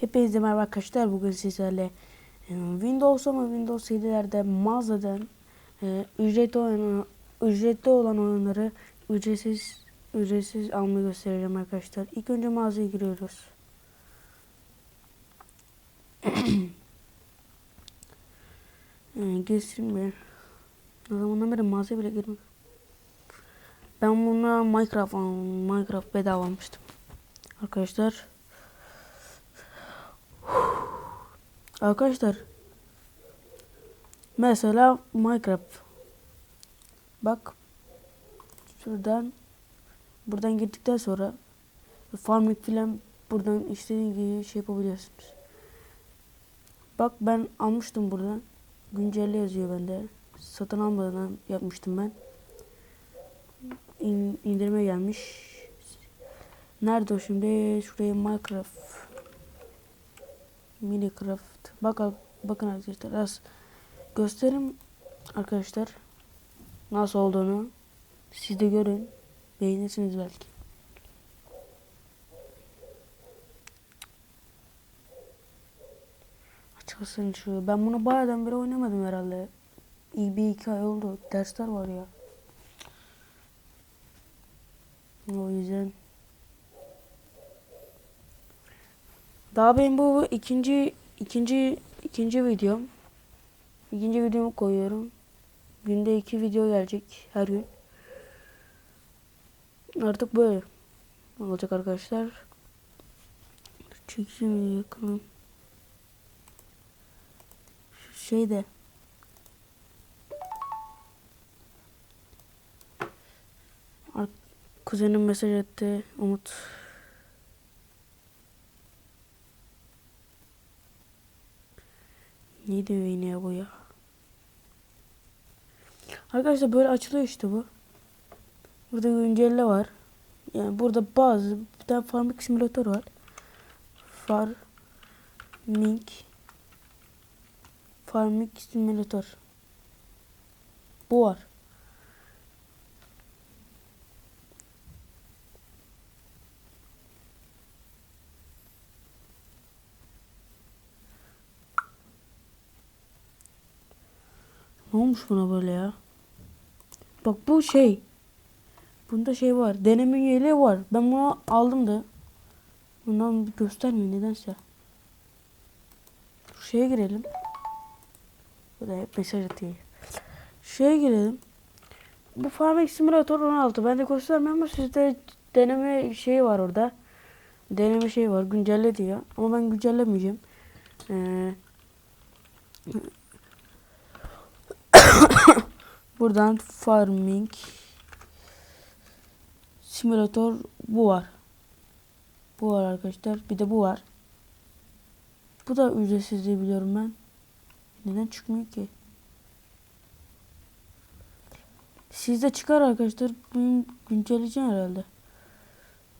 Hepinize merhaba arkadaşlar. Bugün sizlerle e, Windows ama Windows 7'lerde mağazadan e, ücretli olan, ücretli olan oyunları ücretsiz ücretsiz almayı göstereceğim arkadaşlar. İlk önce mağazaya giriyoruz. e, girsin bir. O zamandan beri mağazaya bile girmiyorum. Ben buna Minecraft Minecraft bedava almıştım. Arkadaşlar Arkadaşlar mesela Minecraft bak şuradan buradan girdikten sonra farming filan buradan istediğin gibi şey yapabiliyorsunuz. Bak ben almıştım buradan. Güncelle yazıyor bende. Satın almadan yapmıştım ben. İn, indirime gelmiş. Nerede o şimdi? Şuraya Minecraft. Minecraft. Bakın bakın arkadaşlar az gösterim arkadaşlar nasıl olduğunu siz de görün beğenirsiniz belki. Açılsın şu. Ben bunu bayağıdan beri oynamadım herhalde. İyi bir iki ay oldu. Dersler var ya. O yüzden Daha benim bu ikinci ikinci ikinci videom. İkinci videomu koyuyorum. Günde iki video gelecek her gün. Artık böyle olacak arkadaşlar. Çekeyim yakın. Şu şey de Ar- Kuzenim mesaj etti. Umut Ne diyor yine bu ya? Arkadaşlar böyle açılıyor işte bu. Burada güncelle var. Yani burada bazı bir tane farming simülatör var. Farming Farming simülatör. Bu var. Ne olmuş buna böyle ya? Bak bu şey. Bunda şey var. Deneme üyeliği var. Ben bunu aldım da. Bundan göstermiyor nedense. Şu şeye girelim. Bu da hep mesaj atıyor. Şeye girelim. Bu Farming Simulator 16. Ben de göstermiyorum ama sizde deneme şeyi var orada. Deneme şey var. Güncelle diyor. Ama ben güncellemeyeceğim. Ee, Buradan farming simülatör bu var. Bu var arkadaşlar. Bir de bu var. Bu da ücretsiz diye biliyorum ben. Neden çıkmıyor ki? Sizde çıkar arkadaşlar. Bunu güncelleyeceğim herhalde.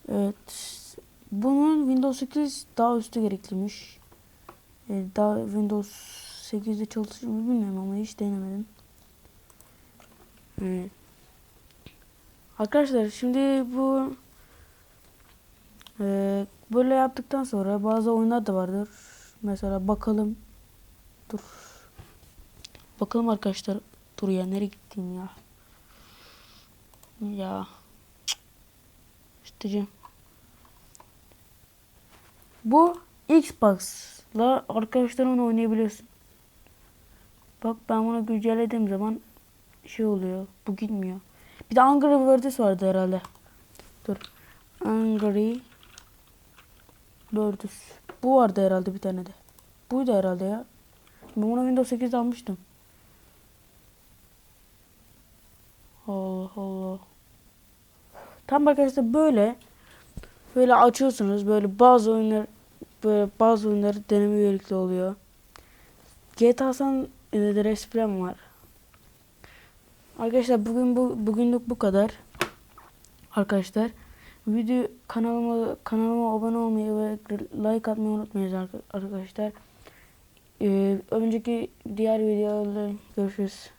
Evet. Bunun Windows 8 daha üstü gerekliymiş. Ee, daha Windows 8'de çalışır mı bilmiyorum ama hiç denemedim. Arkadaşlar şimdi bu e, böyle yaptıktan sonra bazı oyunlar da vardır. Mesela bakalım. Dur. Bakalım arkadaşlar. Dur ya nereye gittin ya? Ya. İşte Bu Xbox'la arkadaşlarınla oynayabiliyorsun. Bak ben bunu güncellediğim zaman şey oluyor. Bu gitmiyor. Bir de Angry Birds vardı herhalde. Dur. Angry Birds. Bu vardı herhalde bir tane de. Buydu herhalde ya. Ben bunu Windows 8'de almıştım. Allah Allah. Tam arkadaşlar böyle böyle açıyorsunuz. Böyle bazı oyunlar böyle bazı oyunlar deneme üyelikli oluyor. GTA San Andreas var. Arkadaşlar bugün bu bugünlük bu kadar. Arkadaşlar video kanalıma kanalıma abone olmayı ve like atmayı unutmayın arkadaşlar. Ee, önceki diğer videolarda görüşürüz.